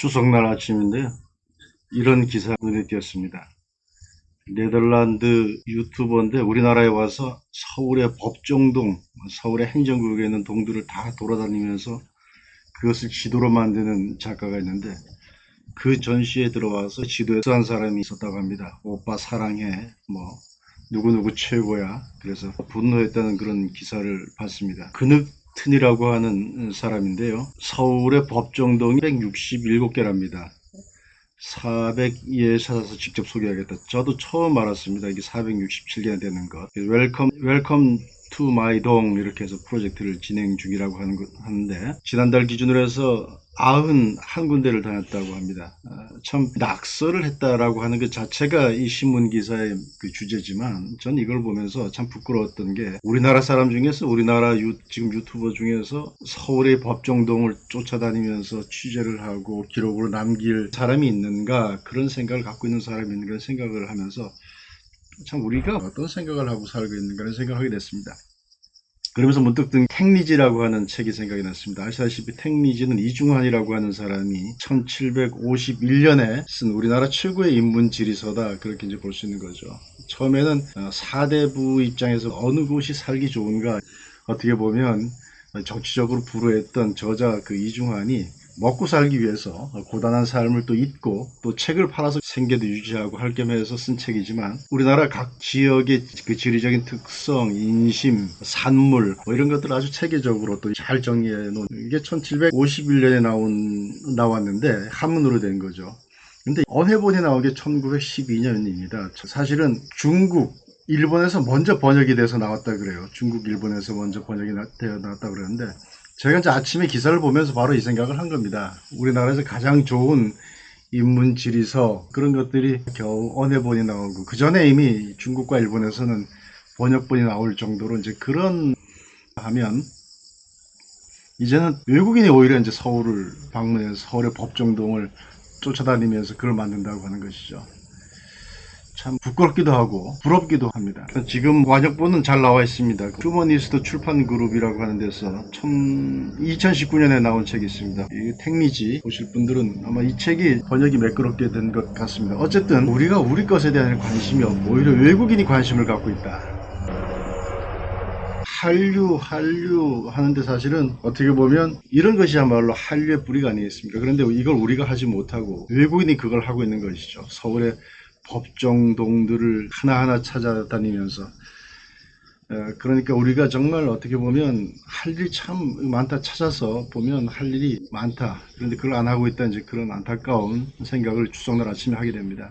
추석날 아침인데요. 이런 기사 눈에 띄었습니다. 네덜란드 유튜버인데 우리나라에 와서 서울의 법정동, 서울의 행정구역에 있는 동들을 다 돌아다니면서 그것을 지도로 만드는 작가가 있는데 그 전시에 들어와서 지도에 한 사람이 있었다고 합니다. 오빠 사랑해, 뭐 누구누구 최고야. 그래서 분노했다는 그런 기사를 봤습니다. 그늑 튼이라고 하는 사람인데요. 서울의 법정동이 167개랍니다. 402에 찾아서 직접 소개하겠다. 저도 처음 알았습니다. 이게 467개나 되는 것. 웰컴, 웰컴 투 마이 동 이렇게 해서 프로젝트를 진행 중이라고 하는 것, 하는데 지난달 기준으로 해서 91군데를 다녔다고 합니다. 아, 참 낙서를 했다라고 하는 것 자체가 이 신문 기사의 그 주제지만 전 이걸 보면서 참 부끄러웠던 게 우리나라 사람 중에서 우리나라 유, 지금 유튜버 중에서 서울의 법정동을 쫓아다니면서 취재를 하고 기록으로 남길 사람이 있는가 그런 생각을 갖고 있는 사람이 있는가 생각을 하면서 참 우리가 어떤 생각을 하고 살고 있는가 를 생각하게 됐습니다. 그러면서 문득 든 탱리지라고 하는 책이 생각이 났습니다. 아시다시피 탱리지는 이중환이라고 하는 사람이 1751년에 쓴 우리나라 최고의 인문 지리서다 그렇게 이제 볼 수 있는 거죠. 처음에는 어, 사대부 입장에서 어느 곳이 살기 좋은가 어떻게 보면 정치적으로 불우했던 저자 그 이중환이 먹고 살기 위해서 고단한 삶을 또 잊고 또 책을 팔아서 생계도 유지하고 할 겸해서 쓴 책이지만 우리나라 각 지역의 그 지리적인 특성, 인심, 산물 뭐 이런 것들 을 아주 체계적으로 또 잘 정리해 놓은 이게 1751년에 나온 나왔는데 한문으로 된 거죠. 근데 언해본이 나온 게 1912년입니다. 사실은 중국 일본에서 먼저 번역이 돼서 나왔다 그래요. 중국, 일본에서 먼저 번역이 나- 되어 나왔다 그러는데 제가 이제 아침에 기사를 보면서 바로 이 생각을 한 겁니다. 우리나라에서 가장 좋은 인문 지리서 그런 것들이 겨우 언해본이 나오고 그 전에 이미 중국과 일본에서는 번역본이 나올 정도로 이제 그런 하면 이제는 외국인이 오히려 이제 서울을 방문해서 서울의 법정동을 쫓아다니면서 그걸 만든다고 하는 것이죠. 참 부끄럽기도 하고 부럽기도 합니다. 지금 완역본은 잘 나와 있습니다. 휴머니스트 출판 그룹이라고 하는 데서 2019년에 나온 책이 있습니다. 이 택리지 보실 분들은 아마 이 책이 번역이 매끄럽게 된 것 같습니다. 어쨌든 우리가 우리 것에 대한 관심이 없고 오히려 외국인이 관심을 갖고 있다. 한류, 한류 하는데 사실은 어떻게 보면 이런 것이야말로 한류의 뿌리가 아니겠습니까? 그런데 이걸 우리가 하지 못하고 외국인이 그걸 하고 있는 것이죠. 서울의 법정동들을 하나하나 찾아다니면서 어, 그러니까 우리가 정말 어떻게 보면 할 일이 참 많다 찾아서 보면 할 일이 많다. 그런데 그걸 안 하고 있다 이제 그런 안타까운 생각을 추석날 아침에 하게 됩니다.